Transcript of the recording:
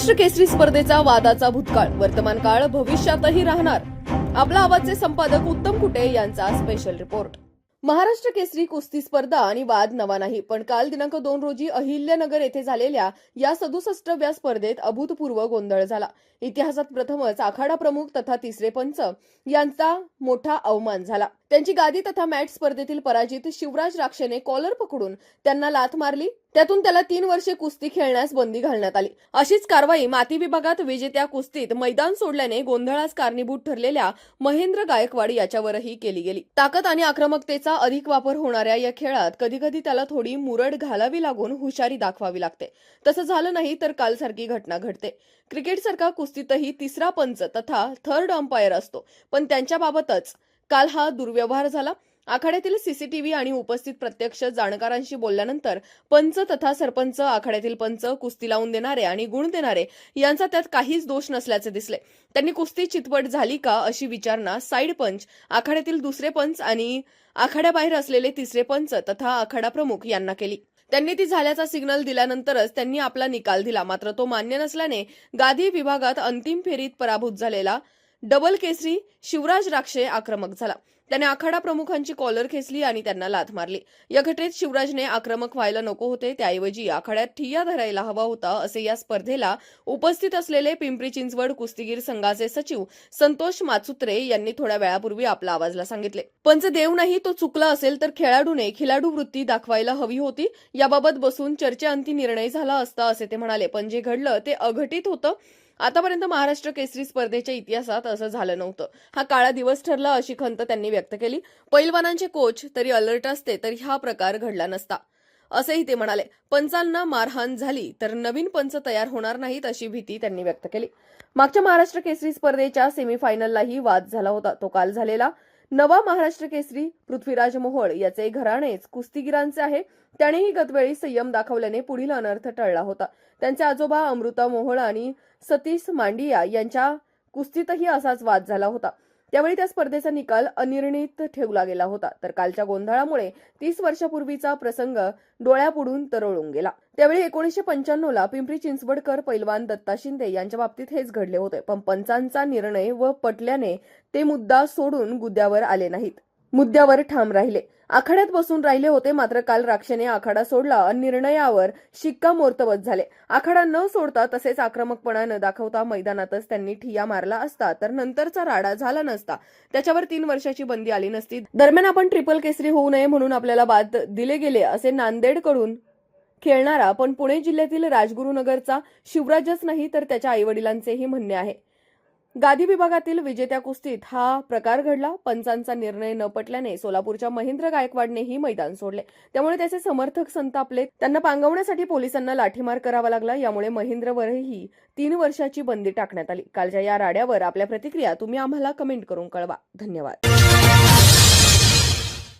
महाराष्ट्र केसरी स्पर्धेचा वादाचा भूतकाळ. वर्तमान काळ भविष्यातही राहणार. आपला आवाजचे संपादक उत्तम कुटे यांचा स्पेशल रिपोर्ट महाराष्ट्र केसरी कुस्ती स्पर्धा आणि वाद नवा नाही पण काल दिनांक दोन रोजी अहिल्यानगर येथे झालेल्या या सदुसष्टव्या स्पर्धेत अभूतपूर्व गोंधळ झाला. इतिहासात प्रथमच आखाडा प्रमुख तथा तिसरे पंच यांचा मोठा अवमान झाला. त्यांची गादी तथा मॅट स्पर्धेतील पराजित शिवराज राक्षेने कॉलर पकडून त्यांना लाथ मारली. त्यातून त्याला तीन वर्षे कुस्ती खेळण्यास बंदी घालण्यात आली. अशीच कारवाई माती विभागात विजेत्या कुस्तीत मैदान सोडल्याने गोंधळास कारणीभूत ठरलेल्या महेंद्र गायकवाड याच्यावरही केली गेली. ताकद आणि आक्रमकतेचा अधिक वापर होणाऱ्या या खेळात कधी कधी त्याला थोडी मुरड घालावी लागून हुशारी दाखवावी लागते. तसं झालं नाही तर कालसारखी घटना घडते. क्रिकेटसारखा कुस्तीतही तिसरा पंच तथा थर्ड अंपायर असतो. पण त्यांच्याबाबतच काल हा दुर्व्यवहार झाला. आखाड्यातील सीसीटीव्ही आणि उपस्थित प्रत्यक्ष जाणकारांशी बोलल्यानंतर पंच तथा सरपंच आखाड्यातील पंच कुस्ती लावून देणारे आणि गुण देणारे यांचा त्यात काहीच दोष नसल्याचे दिसले. त्यांनी कुस्ती चितपट झाली का अशी विचारणा साईड पंच आखाड्यातील दुसरे पंच आणि आखाड्याबाहेर असलेले तिसरे पंच तथा आखाडा प्रमुख यांना केली. त्यांनी ती झाल्याचा सिग्नल दिल्यानंतरच त्यांनी आपला निकाल दिला. मात्र तो मान्य नसल्याने गादी विभागात अंतिम फेरीत पराभूत झालेला डबल केसरी शिवराज राक्षे आक्रमक झाला. त्याने आखाडा प्रमुखांची कॉलर खेचली आणि त्यांना लाथ मारली. या घटनेत शिवराजने आक्रमक व्हायला नको होते त्याऐवजी आखाड्यात ठिय्या धरायला हवा होता असे या स्पर्धेला उपस्थित असलेले पिंपरी चिंचवड कुस्तीगीर संघाचे सचिव संतोष माचुत्रे यांनी थोड्या वेळापूर्वी आपला आवाजला सांगितले. पंच देव नाही तो चुकला असेल तर खेळाडूने खिलाडू वृत्ती दाखवायला हवी होती. याबाबत बसून चर्चेअंती निर्णय झाला असता असे ते म्हणाले पण जे घडलं ते अघटित होतं. आतापर्यंत महाराष्ट्र केसरी स्पर्धेच्या इतिहासात असं झालं नव्हतं. हा काळा दिवस ठरला अशी खंत त्यांनी व्यक्त केली. पैलवानांचे कोच तरी अलर्ट असते तर हा प्रकार घडला नसता. असेही ते म्हणाले पंचांना मारहाण झाली तर नवीन पंच तयार होणार नाहीत अशी भीती त्यांनी व्यक्त केली. मागच्या महाराष्ट्र केसरी स्पर्धेच्या सेमीफायनललाही वाद झाला होता तो काल झालेला. नवा महाराष्ट्र केसरी पृथ्वीराज मोहोळ याचे घराणेच कुस्तीगिरांचे आहे. त्यानेही गतवेळी संयम दाखवल्याने पुढील अनर्थ टळला होता. त्यांचे आजोबा अमृता मोहोळ आणि सतीश मांडिया यांच्या कुस्तीतही असाच वाद झाला होता. त्यावेळी त्या स्पर्धेचा निकाल अनिर्णित ठेवला गेला होता. तर कालच्या गोंधळामुळे तीस वर्षापूर्वीचा प्रसंग डोळ्यापुढून तरळून गेला. त्यावेळी एकोणीसशे पंच्याण्णव ला पिंपरी चिंचवडकर पैलवान दत्ता शिंदे यांच्या बाबतीत हेच घडले होते. पण पंचांचा निर्णय व पटल्याने ते मुद्दा सोडून गुद्द्यावर आले नाहीत. मुद्द्यावर ठाम राहिले. आखाड्यात बसून राहिले होते मात्र काल राक्षेने आखाडा सोडला. आणि निर्णयावर शिक्कामोर्तबत झाले. आखाडा न सोडता तसेच आक्रमकपणा न दाखवता मैदानातच त्यांनी ठिया मारला असता तर नंतरचा राडा झाला नसता. त्याच्यावर तीन वर्षाची बंदी आली नसती. दरम्यान आपण ट्रिपल केसरी होऊ नये म्हणून आपल्याला बाद दिले गेले असे नांदेडकडून खेळणारा पण पुणे जिल्ह्यातील राजगुरुनगरचा शिवराजच नाही तर त्याच्या आईवडिलांचेही म्हणणे आहे. गादी विभागातील विजेत्या कुस्तीत हा प्रकार घडला. पंचांचा निर्णय न पटल्याने सोलापूरच्या महेंद्र गायकवाडनेही मैदान सोडले. त्यामुळे त्याचे समर्थक संतापले त्यांना पांगवण्यासाठी पोलिसांना लाठीमार करावा लागला. यामुळे महेंद्रवरही तीन वर्षाची बंदी टाकण्यात आली. कालच्या या राड्यावर आपल्या प्रतिक्रिया तुम्ही आम्हाला कमेंट करून कळवा. धन्यवाद.